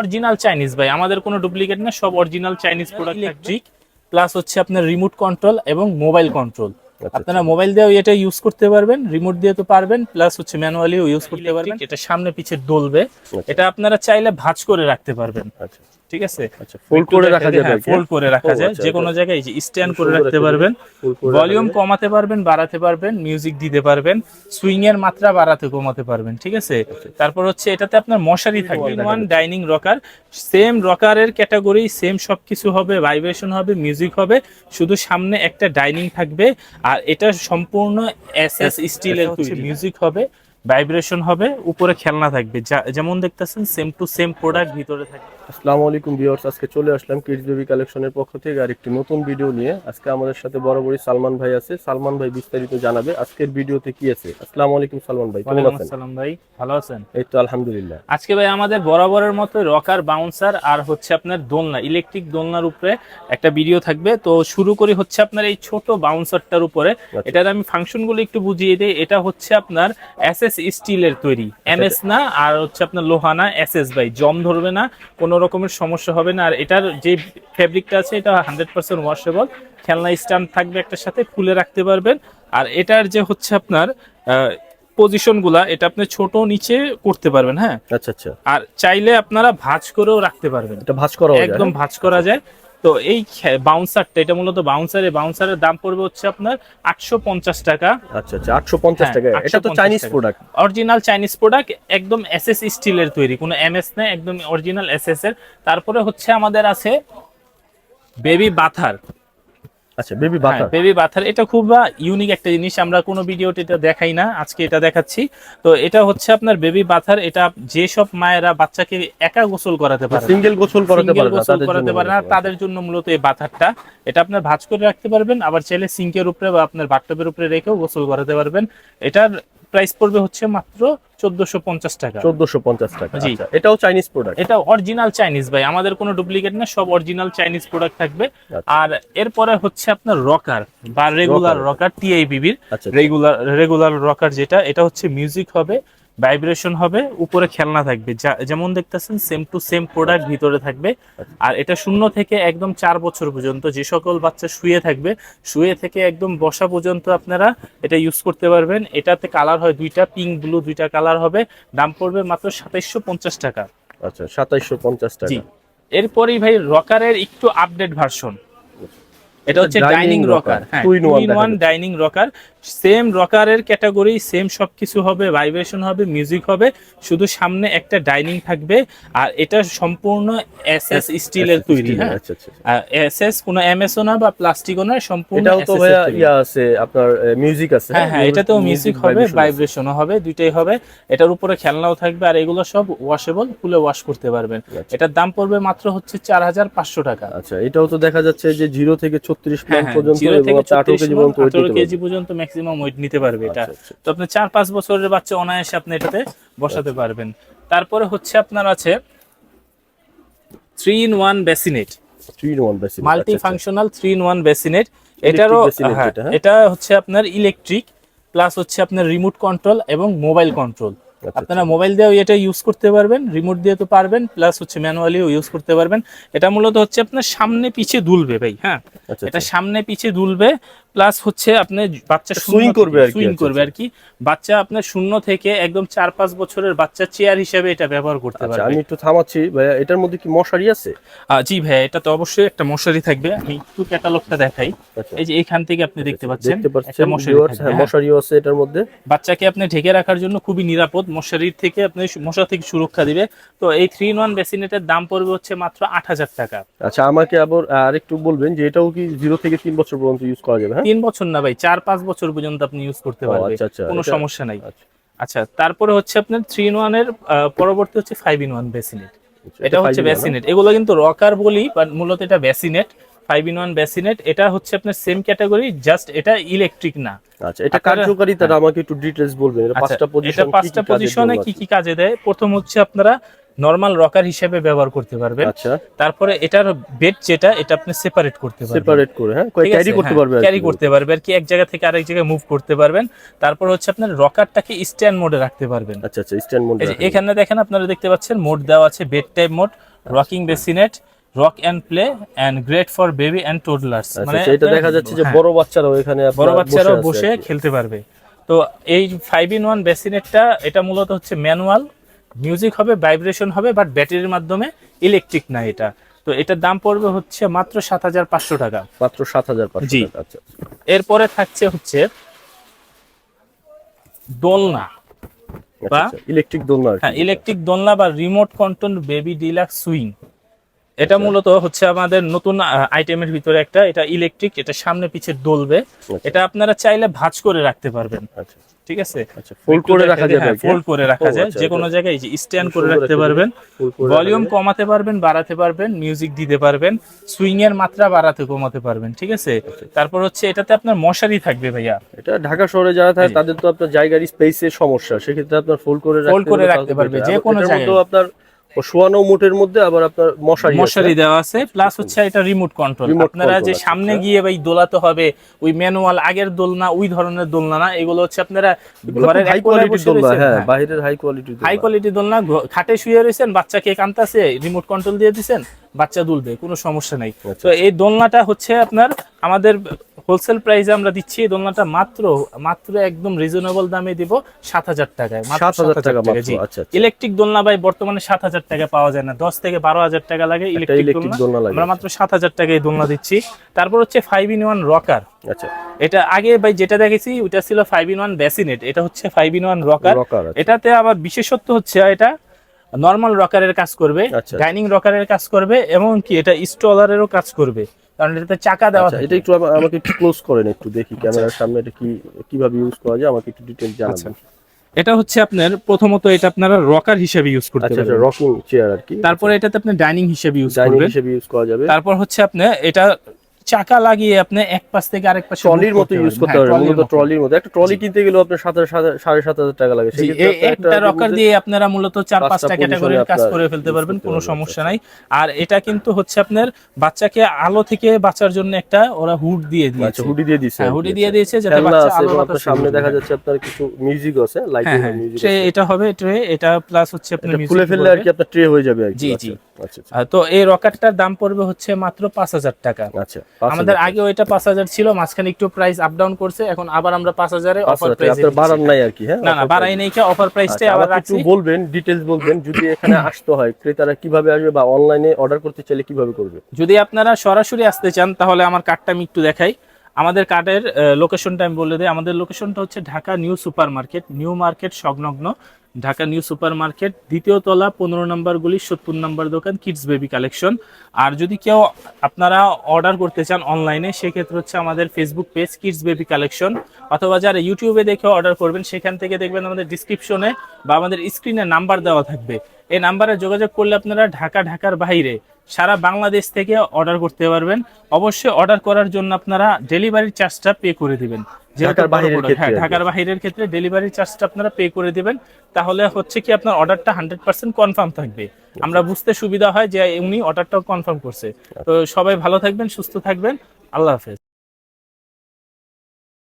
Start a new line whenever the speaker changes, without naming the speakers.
Original Chinese ভাই। আমাদের কোনো ডুপ্লিকেট না সব original Chinese product electric plus হচ্ছে আপনার রিমোট কন্ট্রোল এবং মোবাইল কন্ট্রোল
আচ্ছা,
আপনারা মোবাইল দিয়েও এটা ইউজ করতে পারবেন রিমোট দিয়ে তো পারবেন প্লাস হচ্ছে ম্যানুয়ালিও ইউজ করতে পারবেন। এটা সামনে পিছে দোলবে এটা আপনারা চাইলে ভাঁজ করে রাখতে পারবেন।
আচ্ছা।
ঠিক আছে?
আচ্ছা ফোল্ড করে রাখা যাবে
ফোল্ড করে রাখা যায়।
আচ্ছা,
যে কোনো জায়গায় স্ট্যান্ড করে রাখতে পারবেন ভলিউম কমাতে পারবেন বাড়াতে পারবেন মিউজিক দিতে পারবেন সুইং এর মাত্রা বাড়াতে কমাতে পারবেন ঠিক আছে? তারপর হচ্ছে এটাতে আপনার মশারি থাকবে। ওয়ান ডাইনিং রকার সেম রকারের ক্যাটাগরি সেম সবকিছু হবে ভাইব্রেশন হবে মিউজিক হবে শুধু সামনে একটা ডাইনিং থাকবে আর এটা সম্পূর্ণ এসএস স্টিলের হচ্ছে মিউজিক হবে ভাইব্রেশন হবে উপরে খেলনা থাকবে যা- যেমন দেখতেছেন সেম টু সেম প্রোডাক্ট ভিতরে থাকবে।
আসসালামু আলাইকুম ভিউয়ার্স আজকে চলে আসলাম কিডস বেবি কালেকশনের পক্ষ থেকে আর একটি নতুন ভিডিও নিয়ে। আজকে আমাদের সাথে বরাবরই সালমান ভাই আছে। সালমান ভাই বিস্তারিত জানাবে আজকের ভিডিওতে কি আছে। আসসালামু আলাইকুম সালমান ভাই কেমন আছেন?
আসসালাম ভাই ভালো আছেন?
এই তো আলহামদুলিল্লাহ।
আজকে ভাই আমাদের বরাবরের মতো রকার বাউন্সার আর হচ্ছে আপনার দোলনা ইলেকট্রিক দোলনার উপরে একটা ভিডিও থাকবে। তো শুরু করি হচ্ছে আপনার এই ছোট বাউন্সারটার উপরে। এটার আমি ফাংশনগুলো একটু বুঝিয়ে দিই। এটা হচ্ছে আপনার এসএস স্টিলের তৈরি। এমএস না আর হচ্ছে আপনার লোহা না এসএস ভাই। জম ধরবে না কোনো রকমের সমস্যা হবে না। আর এটার যে ফেব্রিকটা আছে এটা হান্ড্রেড পার্সেন্ট ওয়াশেবল খেলনা স্ট্যান্ড থাকবে একটা সাথে খুলে রাখতে পারবেন। আর এটার যে হচ্ছে আপনার পজিশনগুলা এটা আপনি ছোট নিচে করতে পারবেন হ্যাঁ?
আচ্ছা আচ্ছা।
আর চাইলে আপনারা ভাঁজ করেও রাখতে পারবেন।
এটা ভাঁজ করা
একদম ভাঁজ করা যায়। তো এই বাউন্সারটা এটা মূলত বাউন্সার এই বাউন্সারের দাম পড়বে হচ্ছে আপনার আটশো পঞ্চাশ টাকা।
আচ্ছা আচ্ছা আটশো পঞ্চাশ
হ্যাঁ,
টাকা। এটা তো Chinese product
original Chinese product একদম এসএস স্টিলের তৈরি কোনো এমএস না একদম অরিজিনাল এসএস এর তারপরে হচ্ছে আমাদের আছে বেবি বাথার
আচ্ছা বেবি বাথার
বেবি বাথার এটা খুব ইউনিক একটা জিনিস আমরা কোনো ভিডিওতে এটা দেখাই না আজকে এটা দেখাচ্ছি। তো এটা হচ্ছে আপনার বেবি বাথার এটা যেসব মায়েরা বাচ্চাকে একা গোসল করাতে পারে
সিঙ্গেল গোসল করাতে পারে না
গোসল করাতে পারে না। তাদের জন্য মূলত এই বাথারটা এটা আপনার ভাঁজ করে রাখতে পারবেন আবার চাইলে সিঙ্কের উপরে বা আপনার বাথটবের উপরে রেখেও গোসল করাতে পারবেন। এটার প্রাইস পড়বে হচ্ছে মাত্র চোদ্দশো পঞ্চাশ টাকা
চোদ্দশো পঞ্চাশ টাকা
জি।
আচ্ছা এটাও চাইনিজ প্রোডাক্ট
এটা অরিজিনাল চাইনিজ ভাই আমাদের কোনো ডুপ্লিকেট না সব অরিজিনাল চাইনিজ প্রোডাক্ট থাকবে
আচ্ছা।
আর এরপরে হচ্ছে আপনার রকার বা রেগুলার। রকার টিআইবিবির রেগুলার রেগুলার রকার যেটা এটা হচ্ছে মিউজিক হবে ভাইব্রেশন হবে উপরে খেলনা থাকবে। যেমন দেখতেছেন সেম টু সেম প্রোডাক্ট ভিতরে থাকবে। আর এটা শূন্য থেকে একদম চার বছর পর্যন্ত যে সকল বাচ্চা শুয়ে থাকবে শুয়ে থেকে একদম বসা পর্যন্ত আপনারা এটা ইউজ করতে পারবেন। এটাতে কালার হয় দুইটা পিঙ্ক ব্লু দুইটা কালার হবে। দাম পড়বে মাত্র সাতাইশশো পঞ্চাশ টাকা।
আচ্ছা সাতাইশশো পঞ্চাশ টাকা।
এরপরেই ভাই রকারের একটু আপডেট ভার্সন এটা হচ্ছে ডাইনিং রকার হ্যাঁ ওয়ান ডাইনিং রকার সেম রকারের ক্যাটাগরি সেম সবকিছু হবে ভাইব্রেশন হবে মিউজিক হবে শুধু সামনে একটা ডাইনিং থাকবে আর এটা সম্পূর্ণ এসএস স্টিলের তৈরি হ্যাঁ।
আচ্ছা আচ্ছা
এসএস কোনো এমএসও না বা প্লাস্টিকও না সম্পূর্ণ
এটাও তো। ইয়া আছে আপনার মিউজিক আছে
হ্যাঁ হ্যাঁ? এটাতেও মিউজিক হবে। ভাইব্রেশনও হবে দুইটাই হবে। এটার উপরে খেলনাও থাকবে আর এগুলো সব ওয়াশেবল খুলে ওয়াশ করতে পারবেন।
আচ্ছা।
এটার দাম পড়বে মাত্র হচ্ছে চার হাজার পাঁচশো টাকা।
আচ্ছা এটাও তো দেখা যাচ্ছে যে জিরো থেকে ছত্রিশ
হ্যাঁ হ্যাঁ,
পর্যন্ত আঠারো
36
কেজি পর্যন্ত weight
18
নিতে
কেজি পর্যন্ত ম্যাক্সিমাম ওয়েট নিতে পারবে এটা
আচ্ছা, আচ্ছা।
তো আপনি চার পাঁচ বছরের বাচ্চা অনায়াসে আপনি এটাতে বসাতে পারবেন তারপরে হচ্ছে আপনার আছে three in one bassinet multi
আচ্ছা, আচ্ছা।
Functional three in one bassinet এটারও হ্যাঁ,
হ্যাঁ?
এটা হচ্ছে আপনার ইলেকট্রিক প্লাস হচ্ছে আপনার রিমোট কন্ট্রোল এবং মোবাইল কন্ট্রোল
আচ্ছা,
আপনারা মোবাইল দিয়েও এটা ইউজ করতে পারবেন রিমোট দিয়ে তো পারবেন প্লাস হচ্ছে ম্যানুয়ালিও ইউজ করতে পারবেন। এটা মূলত হচ্ছে আপনার সামনে পিছে দুলবে ভাই হ্যাঁ?
আচ্ছা,
এটা
আচ্ছা।
সামনে পিছে দুলবে প্লাস হচ্ছে আপনি বাচ্চা
Swing করবে আর কি,
সুইং
আচ্ছা,
করবে
আচ্ছা।
আর কি বাচ্চা আপনার শূন্য থেকে একদম চার পাঁচ বছরের বাচ্চা চেয়ার হিসেবে এটা ব্যবহার করতে
আচ্ছা
পারবে।
আমি একটু থামাচ্ছি ভাইয়া এটার মধ্যে কি মশারি আছে?
জি ভাই এটা তো অবশ্যই একটা মশারি থাকবে। আমি একটু ক্যাটালগটা দেখাই।
আচ্ছা।
এই যে এখান থেকে আপনি দেখতে পাচ্ছেন একটা মশারি থাকবে,
হ্যাঁ
হ্যাঁ।
মশারিও আছে এটার মধ্যে।
বাচ্চাকে আপনি ঢেকে রাখার জন্য খুবই নিরাপদ। মশারির থেকে আপনি মশা থেকে সুরক্ষা দিবে। তো এই থ্রি ইন ওয়ান বেসিনেটের দাম পড়বে হচ্ছে মাত্র আট হাজার টাকা।
আচ্ছা আমাকে আবার আরেকটু বলবেন যে এটাও কি জিরো থেকে তিন বছর পর্যন্ত ইউজ করা যাবে হ্যাঁ?
তিন বছর না ভাই চার পাঁচ বছর পর্যন্ত আপনি ইউজ করতে পারবেন
আচ্ছা, আচ্ছা,
কোনো সমস্যা নাই।
আচ্ছা।
আচ্ছা তারপরে হচ্ছে আপনার থ্রি ইন ওয়ানের পরবর্তী হচ্ছে ফাইভ ইন ওয়ান বেসিনেট এটা হচ্ছে বেসিনেট এগুলো কিন্তু রকার বলি বাট মূলত এটা bassinet five in one bassinet এটা হচ্ছে আপনার সেম ক্যাটাগরি জাস্ট এটা ইলেকট্রিক না।
আচ্ছা এটা
আপনারা-
কার্যকারিতাটা আমাকে একটু ডিটেইলস বলবেন এটা পাঁচটা
এটা পাঁচটা পজিশনে কি কি কাজে দেয়? প্রথম হচ্ছে আপনারা নর্মাল রকার হিসেবে ব্যবহার করতে পারবেন।
আচ্ছা।
তারপরে এটার বেড যেটা এটা আপনি সেপারেট করতে পারবেন।
সেপারেট করে হ্যাঁ ক্যারি করতে পারবে
ক্যারি করতে পারবে আর কি এক জায়গা থেকে আরেক জায়গায় মুভ করতে পারবেন। তারপর হচ্ছে আপনার রকারটাকে স্ট্যান্ড মোডে রাখতে পারবেন।
আচ্ছা আচ্ছা স্ট্যান্ড মোড
এখানে দেখেন আপনারা দেখতে পাচ্ছেন মোড দেওয়া আছে bed type mode rocking bassinet rock and play and great for baby and toddlers
আচ্ছা আচ্ছা, এটা দেখা যাচ্ছে যে
হ্যাঁ,
বড় বাচ্চারাও এখানে
বড় বাচ্চারাও বসে খেলতে পারবে। তো এই ফাইভ ইন ওয়ান বেসিনেটটা এটা মূলত হচ্ছে ম্যানুয়াল মিউজিক হবে ভাইব্রেশন হবে বাট ব্যাটারির মাধ্যমে ইলেকট্রিক না এটা। তো এটার দাম পড়বে হচ্ছে মাত্র সাত হাজার পাঁচশো টাকা।
মাত্র সাত হাজার
জি।
আচ্ছা
এরপরে থাকছে হচ্ছে দোলনা বা-
ইলেকট্রিক দোলনা
হ্যাঁ ইলেকট্রিক দোলনা বা remote control baby deluxe swing এটা
আচ্ছা।
মূলত হচ্ছে আমাদের নতুন আইটেমের ভিতরে একটা এটা ইলেকট্রিক এটা সামনে পিছে দোলবে। এটা আপনারা চাইলে ভাঁজ করে রাখতে পারবেন।
আচ্ছা।
ঠিক আছে?
আচ্ছা ফোল্ড করে রাখা যাবে
ফোল্ড করে রাখা যায়।
আচ্ছা,
যে কোনো
এটা-
জায়গায় স্ট্যান্ড করে রাখতে পারবেন। ভলিউম কমাতে পারবেন বাড়াতে পারবেন মিউজিক দিতে পারবেন সুইং এর মাত্রা বাড়াতে কমাতে পারবেন। ঠিক আছে?
আচ্ছা।
তারপর হচ্ছে এটাতে আপনার মশারি থাকবে ভাইয়া।
এটা ঢাকা শহরে যারা থাকে তাদের তো আপনার জায়গার স্পেসের সমস্যা। সেক্ষেত্রে আপনার ফোল্ড করে
Fold করে রাখতে পারবে, যে কোনো জায়গায়।
আপনার শোয়ানো মোটের মধ্যে আবার আপনার মশারি
মশারি দেওয়া আছে প্লাস হচ্ছে এটা রিমোট কন্ট্রোল আপনারা যে সামনে
আচ্ছা।
গিয়ে ভাই দোলাতে হবে ওই ম্যানুয়াল আগের দোলনা ওই ধরনের দোলনা না এগুলো হচ্ছে আপনারা ঘরের
হাই কোয়ালিটির দোলনা হ্যাঁ
হ্যাঁ।
বাইরের হাই কোয়ালিটি
হাই কোয়ালিটি দোলনা খাটে শুয়ে রয়েছেন বাচ্চাকে কান্তাছে রিমোট কন্ট্রোল দিয়ে দিছেন? বাচ্চা দুলবে কোনো সমস্যা নাই।
আচ্ছা।
তো এই দোলনাটা হচ্ছে আপনার আমাদের হোলসেল প্রাইসে আমরা দিচ্ছি এই দোলনাটা মাত্র মাত্র একদম রিজনেবল দামে দিব সাত হাজার টাকায় মাত্র
7,000 টাকা
জি।
আচ্ছা, আচ্ছা।
ইলেকট্রিক দোলনা ভাই বর্তমানে সাত হাজার টাকা পাওয়া যায় না দশ থেকে বারো হাজার টাকা লাগে ইলেকট্রিক দোলনা। আমরা মাত্র সাত হাজার টাকায় দোলনা দিচ্ছি। তারপর হচ্ছে ফাইভ ইন ওয়ান রকার
আচ্ছা।
এটা আগে ভাই যেটা দেখেছি ওটা ছিল ফাইভ ইন ওয়ান বেসিনেট এটা হচ্ছে five in one rocker
rocker
এটাতে আবার বিশেষত্ব হচ্ছে এটা নর্মাল রকারের কাজ করবে
আচ্ছা।
ডাইনিং রকারের কাজ করবে এবং কি এটা স্টলারেরও কাজ করবে। কারণ এটাতে চাকা দেওয়া
আচ্ছা। এটা একটু আমাকে একটু ক্লোজ করেন একটু দেখি ক্যামেরার সামনে এটা কি কীভাবে ইউজ করা যায় আমাকে একটু ডিটেইলস জানাবেন
এটা হচ্ছে আপনার প্রথমত এটা আপনারা রকার হিসেবে ইউজ করতে
আচ্ছা আচ্ছা
পারবেন
রকিং চেয়ার আর কি।
তারপরে এটাতে আপনি ডাইনিং হিসেবে ইউজ করবেন।
ডাইনিং হিসেবে ইউজ করা যাবে।
তারপর হচ্ছে আপনি এটা চাকা লাগিয়ে আপনি এক পাশ থেকে আরেক পাশে
ট্রলির মতো ইউজ করতে
হ্যাঁ,
পারবেন মূলত ট্রলির মতো। একটা ট্রলি কিনতে গেলেও আপনার সাত হাজার সাড়ে সাত হাজার টাকা লাগে।
একটা রকার দিয়ে আপনারা মূলত চার
পাঁচটা
ক্যাটাগরির কাজ করে ফেলতে পারবেন কোনো সমস্যা নাই। আর এটা কিন্তু হচ্ছে আপনার বাচ্চাকে আলো থেকে বাঁচার জন্য একটা ওরা হুড দিয়ে
আচ্ছা
দিয়েছে।
হুডি দিয়ে দিচ্ছে
হ্যাঁ হুডি দিয়ে দিয়েছে যাতে বাচ্চা আলো
সামনে দেখা যাচ্ছে আপনার কিছু মিউজিক আছে লাইটিং
হ্যাঁ হ্যাঁ
মিউজিক
এটা হবে ট্রে এটা প্লাস হচ্ছে আপনার music
খুলে ফেললে আর কি আপনার ট্রে হয়ে যাবে
জি, জি।
আচ্ছা আচ্ছা,
তো এই রকারটার দাম পড়বে হচ্ছে মাত্র পাঁচ হাজার টাকা।
আচ্ছা
আমাদের আগে ওইটা পাঁচ হাজার ছিল মাঝখানে একটু প্রাইস আপ ডাউন করছে এখন আবার আমরা পাঁচ হাজারে অফার প্রাইস
বাড়ান নাই আর কি হ্যাঁ?
না না বাড়াই। নেই অফার প্রাইসটাই
আচ্ছা,
আবার
একটু বলবেন ডিটেলস বলবেন যদি এখানে আসতে হয় ক্রেতারা কীভাবে আসবে বা অনলাইনে অর্ডার করতে চাইলে কীভাবে করবে?
যদি আপনারা সরাসরি আসতে চান তাহলে আমার কার্ডটা আমি একটু দেখাই। আমাদের কার্ডের লোকেশনটা আমি বলে দিই। আমাদের লোকেশনটা হচ্ছে Dhaka new super market new market সংলগ্ন ঢাকা নিউ সুপার মার্কেট দ্বিতীয় তলা, পনেরো নম্বর গুলি সত্তর নম্বর দোকান, কিডস বেবি কালেকশন। আর যদি কেউ আপনারা অর্ডার করতে চান অনলাইনে, সেক্ষেত্রে হচ্ছে আমাদের Facebook page kids baby collection, অথবা যারা ইউটিউবে দেখে অর্ডার করবেন, সেখান থেকে দেখবেন আমাদের ডিসক্রিপশনে বা আমাদের স্ক্রিনে নাম্বার দেওয়া থাকবে। এই নাম্বারে যোগাযোগ করলে আপনারা ঢাকা, ঢাকার বাইরে সারা বাংলাদেশ থেকে অর্ডার করতে পারবেন। অবশ্যই অর্ডার করার জন্য আপনারা ডেলিভারি চার্জটা পে করে দিবেন।
ঢাকার
বাহিরের
ক্ষেত্রে
হ্যাঁ। ঢাকার বাইরের ক্ষেত্রে ডেলিভারি চার্জটা আপনারা পে করে দিবেন। তাহলে হচ্ছে কি আপনার অর্ডারটা হান্ড্রেড পার্সেন্ট কনফার্ম থাকবে। আমরা বুঝতে সুবিধা হয় যে উনি অর্ডারটাও কনফার্ম করছে। তো সবাই ভালো থাকবেন সুস্থ থাকবেন। আল্লাহ হাফেজ।